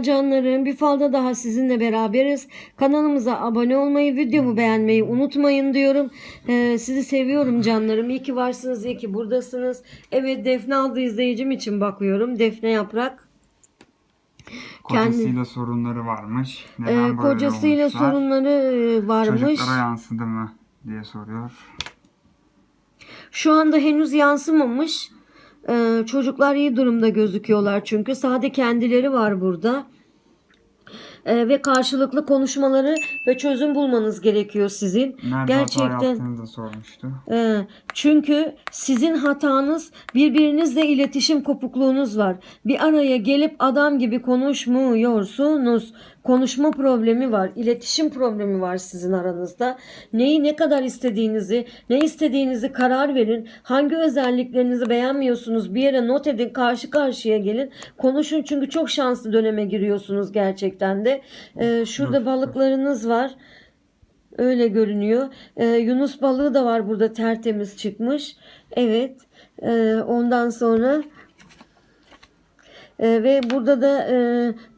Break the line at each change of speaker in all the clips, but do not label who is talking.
Merhaba canlarım. Bir falda daha sizinle beraberiz. Kanalımıza abone olmayı, videomu beğenmeyi unutmayın diyorum. Ee, sizi seviyorum canlarım. İyi ki varsınız, iyi ki buradasınız. Evet Defne adlı izleyicim için bakıyorum. Defne Yaprak.
Kocasıyla sorunları varmış.
Ee,
Neden böyle
kocasıyla
olmuşlar?
sorunları e, varmış.
Çocuklara yansıdı mı diye soruyor.
Şu anda henüz yansımamış. Ee, çocuklar iyi durumda gözüküyorlar çünkü. Sade kendileri var burada. Ee, ve karşılıklı konuşmaları ve çözüm bulmanız gerekiyor sizin.
Nerede hata
Gerçekten.
da sormuştu.
Ee, çünkü sizin hatanız birbirinizle iletişim kopukluğunuz var. Bir araya gelip adam gibi konuşmuyorsunuz. Konuşma problemi var, iletişim problemi var sizin aranızda. Neyi ne kadar istediğinizi, ne istediğinizi karar verin. Hangi özelliklerinizi beğenmiyorsunuz bir yere not edin, karşı karşıya gelin. Konuşun çünkü çok şanslı döneme giriyorsunuz gerçekten de. Ee, şurada balıklarınız var. Öyle görünüyor. Ee, Yunus balığı da var burada tertemiz çıkmış. Evet. Ee, ondan sonra ee, ve burada da e,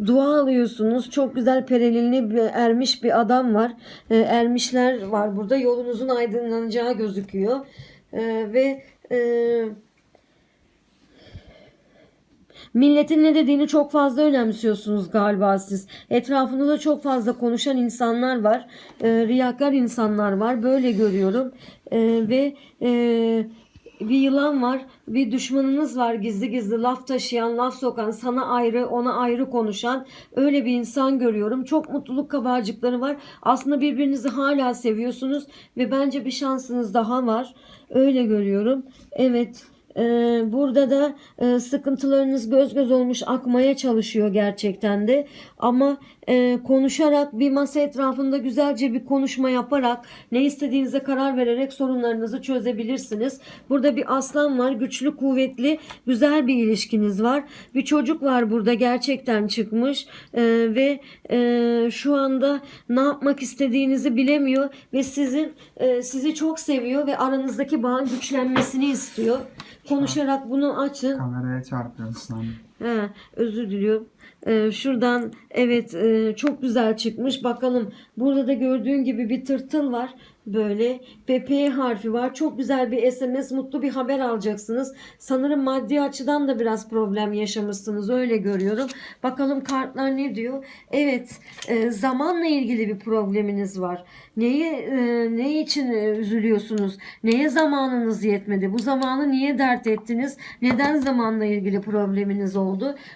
dua alıyorsunuz. Çok güzel perelinli ermiş bir adam var. Ee, ermişler var burada. Yolunuzun aydınlanacağı gözüküyor. Ee, ve e, Milletin ne dediğini çok fazla önemsiyorsunuz galiba siz. Etrafınızda çok fazla konuşan insanlar var. E, riyakar insanlar var. Böyle görüyorum. E, ve e, bir yılan var. Bir düşmanınız var gizli gizli laf taşıyan, laf sokan, sana ayrı, ona ayrı konuşan öyle bir insan görüyorum. Çok mutluluk kabarcıkları var. Aslında birbirinizi hala seviyorsunuz ve bence bir şansınız daha var. Öyle görüyorum. Evet. Ee, burada da e, sıkıntılarınız göz göz olmuş akmaya çalışıyor gerçekten de ama e, konuşarak bir masa etrafında güzelce bir konuşma yaparak ne istediğinize karar vererek sorunlarınızı çözebilirsiniz. Burada bir aslan var güçlü kuvvetli güzel bir ilişkiniz var bir çocuk var burada gerçekten çıkmış e, ve şu anda ne yapmak istediğinizi bilemiyor ve sizin sizi çok seviyor ve aranızdaki bağın güçlenmesini istiyor. Konuşarak bunu açın.
Kameraya çarpıyorsun sandım.
He, özür diliyorum. Ee, şuradan evet e, çok güzel çıkmış. Bakalım burada da gördüğün gibi bir tırtıl var. Böyle ve P harfi var. Çok güzel bir SMS, mutlu bir haber alacaksınız. Sanırım maddi açıdan da biraz problem yaşamışsınız. Öyle görüyorum. Bakalım kartlar ne diyor? Evet, e, zamanla ilgili bir probleminiz var. Neyi e, ne için e, üzülüyorsunuz? Neye zamanınız yetmedi? Bu zamanı niye dert ettiniz? Neden zamanla ilgili probleminiz oldu?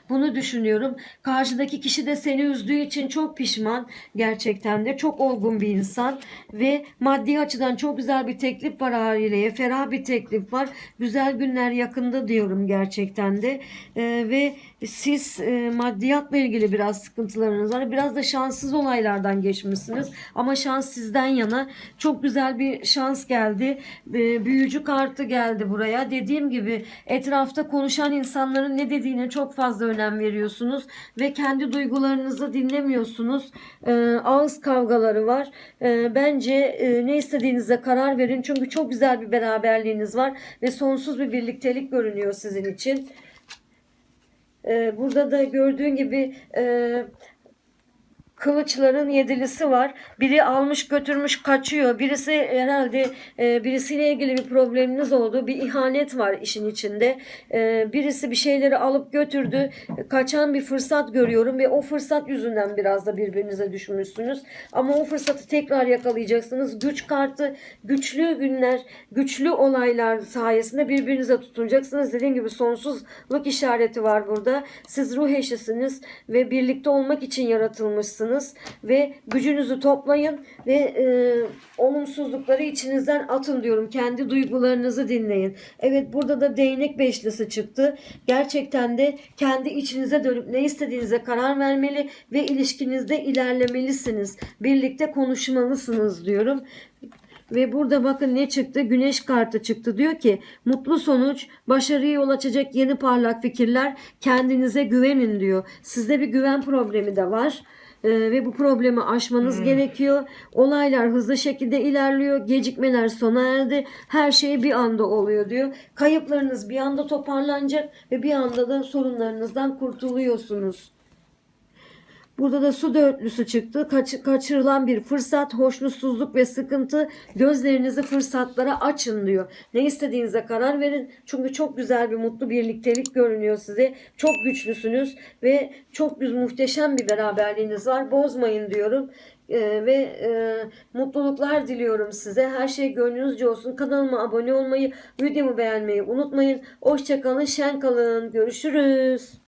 Bunu düşünüyorum. Karşıdaki kişi de seni üzdüğü için çok pişman. Gerçekten de çok olgun bir insan ve maddi açıdan çok güzel bir teklif var aileye. Ferah bir teklif var. Güzel günler yakında diyorum gerçekten de. Ee, ve siz e, maddiyatla ilgili biraz sıkıntılarınız var. Biraz da şanssız olaylardan geçmişsiniz. Ama şans sizden yana. Çok güzel bir şans geldi. Ee, büyücü kartı geldi buraya. Dediğim gibi etrafta konuşan insanların ne dediğine çok fazla önem veriyorsunuz ve kendi duygularınızı dinlemiyorsunuz. Ee, ağız kavgaları var. Ee, bence e, ne istediğinize karar verin. Çünkü çok güzel bir beraberliğiniz var ve sonsuz bir birliktelik görünüyor sizin için. Ee, burada da gördüğün gibi e, kılıçların yedilisi var. Biri almış götürmüş kaçıyor. Birisi herhalde e, birisiyle ilgili bir probleminiz oldu. Bir ihanet var işin içinde. E, birisi bir şeyleri alıp götürdü. Kaçan bir fırsat görüyorum ve o fırsat yüzünden biraz da birbirinize düşmüşsünüz. Ama o fırsatı tekrar yakalayacaksınız. Güç kartı, güçlü günler, güçlü olaylar sayesinde birbirinize tutunacaksınız. Dediğim gibi sonsuzluk işareti var burada. Siz ruh eşisiniz ve birlikte olmak için yaratılmışsınız ve gücünüzü toplayın ve e, olumsuzlukları içinizden atın diyorum. Kendi duygularınızı dinleyin. Evet burada da değnek beşlisi çıktı. Gerçekten de kendi içinize dönüp ne istediğinize karar vermeli ve ilişkinizde ilerlemelisiniz. Birlikte konuşmalısınız diyorum. Ve burada bakın ne çıktı? Güneş kartı çıktı. Diyor ki mutlu sonuç, başarıya yol açacak yeni parlak fikirler, kendinize güvenin diyor. Sizde bir güven problemi de var. Ee, ve bu problemi aşmanız gerekiyor. Olaylar hızlı şekilde ilerliyor. Gecikmeler sona erdi. Her şey bir anda oluyor diyor. Kayıplarınız bir anda toparlanacak ve bir anda da sorunlarınızdan kurtuluyorsunuz. Burada da su dörtlüsü çıktı. Kaç- kaçırılan bir fırsat, hoşnutsuzluk ve sıkıntı. Gözlerinizi fırsatlara açın diyor. Ne istediğinize karar verin. Çünkü çok güzel bir mutlu birliktelik görünüyor size. Çok güçlüsünüz ve çok güzel muhteşem bir beraberliğiniz var. Bozmayın diyorum. Ee, ve e, mutluluklar diliyorum size. Her şey gönlünüzce olsun. Kanalıma abone olmayı, videomu beğenmeyi unutmayın. Hoşçakalın, şen kalın. Görüşürüz.